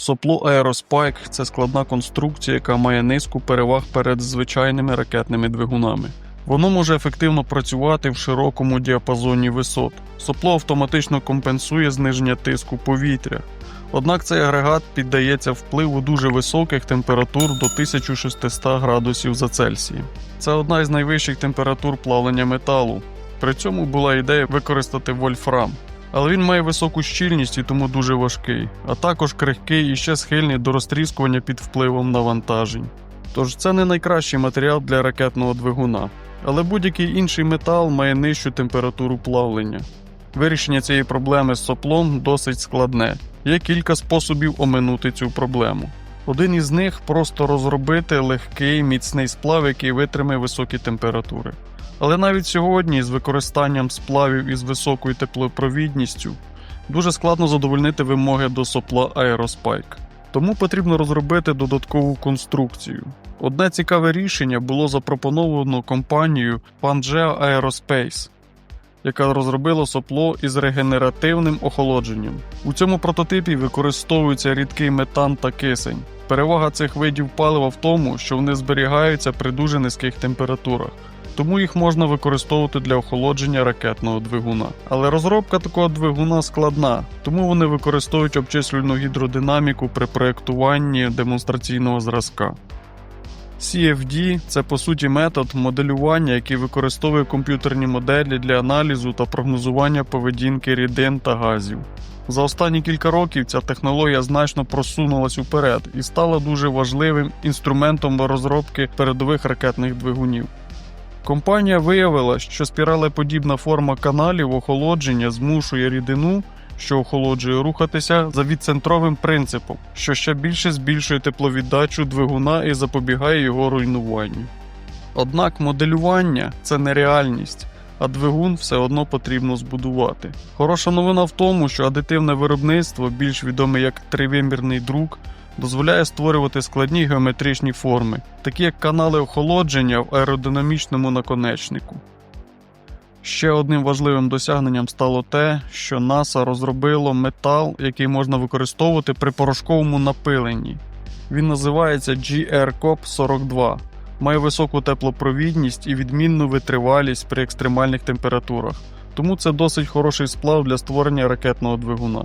Сопло Aerospike – це складна конструкція, яка має низку переваг перед звичайними ракетними двигунами. Воно може ефективно працювати в широкому діапазоні висот. Сопло автоматично компенсує зниження тиску повітря. Однак цей агрегат піддається впливу дуже високих температур до 1600 градусів за Цельсієм. Це одна із найвищих температур плавлення металу. При цьому була ідея використати вольфрам. Але він має високу щільність і тому дуже важкий, а також крихкий і ще схильний до розтріскування під впливом навантажень. Тож це не найкращий матеріал для ракетного двигуна, але будь-який інший метал має нижчу температуру плавлення. Вирішення цієї проблеми з соплом досить складне. Є кілька способів оминути цю проблему. Один із них просто розробити легкий міцний сплав, який витримає високі температури. Але навіть сьогодні з використанням сплавів із високою теплопровідністю дуже складно задовольнити вимоги до сопла Aerospike. Тому потрібно розробити додаткову конструкцію. Одне цікаве рішення було запропоновано компанією Pangea Aerospace, яка розробила сопло із регенеративним охолодженням. У цьому прототипі використовується рідкий метан та кисень. Перевага цих видів палива в тому, що вони зберігаються при дуже низьких температурах тому їх можна використовувати для охолодження ракетного двигуна. Але розробка такого двигуна складна, тому вони використовують обчислювальну гідродинаміку при проєктуванні демонстраційного зразка. CFD це по суті метод моделювання, який використовує комп'ютерні моделі для аналізу та прогнозування поведінки рідин та газів. За останні кілька років ця технологія значно просунулась уперед і стала дуже важливим інструментом розробки передових ракетних двигунів. Компанія виявила, що спіралеподібна форма каналів охолодження змушує рідину, що охолоджує рухатися за відцентровим принципом, що ще більше збільшує тепловіддачу двигуна і запобігає його руйнуванню. Однак моделювання це не реальність, а двигун все одно потрібно збудувати. Хороша новина в тому, що адитивне виробництво, більш відоме як тривимірний друк, дозволяє створювати складні геометричні форми, такі як канали охолодження в аеродинамічному наконечнику. Ще одним важливим досягненням стало те, що НАСА розробило метал, який можна використовувати при порошковому напиленні. Він називається GR-COP42, має високу теплопровідність і відмінну витривалість при екстремальних температурах, тому це досить хороший сплав для створення ракетного двигуна.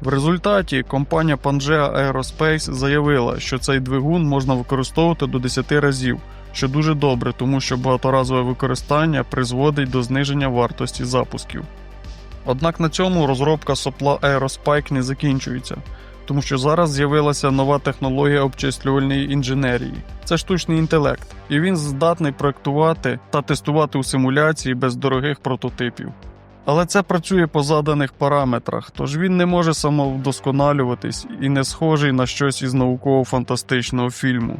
В результаті компанія Pangea Aerospace заявила, що цей двигун можна використовувати до 10 разів, що дуже добре, тому що багаторазове використання призводить до зниження вартості запусків. Однак на цьому розробка сопла Aerospike не закінчується, тому що зараз з'явилася нова технологія обчислювальної інженерії. Це штучний інтелект, і він здатний проектувати та тестувати у симуляції без дорогих прототипів. Але це працює по заданих параметрах, тож він не може самовдосконалюватись і не схожий на щось із науково-фантастичного фільму.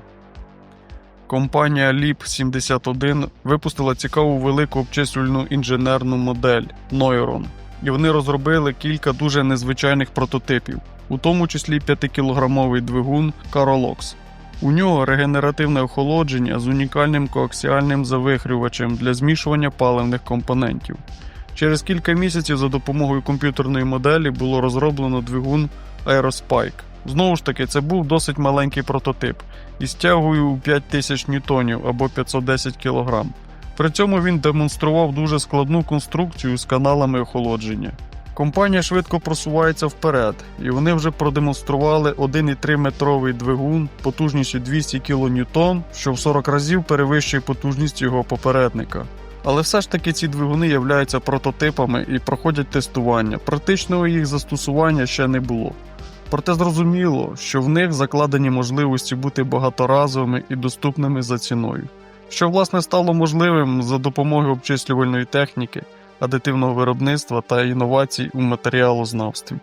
Компанія LEAP 71 випустила цікаву велику обчислювальну інженерну модель Neuron, і вони розробили кілька дуже незвичайних прототипів, у тому числі 5-кілограмовий двигун Carolox. У нього регенеративне охолодження з унікальним коаксіальним завихрювачем для змішування паливних компонентів. Через кілька місяців за допомогою комп'ютерної моделі було розроблено двигун Aerospike. Знову ж таки, це був досить маленький прототип із тягою у 5000 ньютонів або 510 кг. При цьому він демонстрував дуже складну конструкцію з каналами охолодження. Компанія швидко просувається вперед, і вони вже продемонстрували 1,3 метровий двигун потужністю 200 кН, що в 40 разів перевищує потужність його попередника. Але все ж таки ці двигуни являються прототипами і проходять тестування. Практичного їх застосування ще не було. Проте зрозуміло, що в них закладені можливості бути багаторазовими і доступними за ціною, що власне стало можливим за допомогою обчислювальної техніки, адитивного виробництва та інновацій у матеріалознавстві.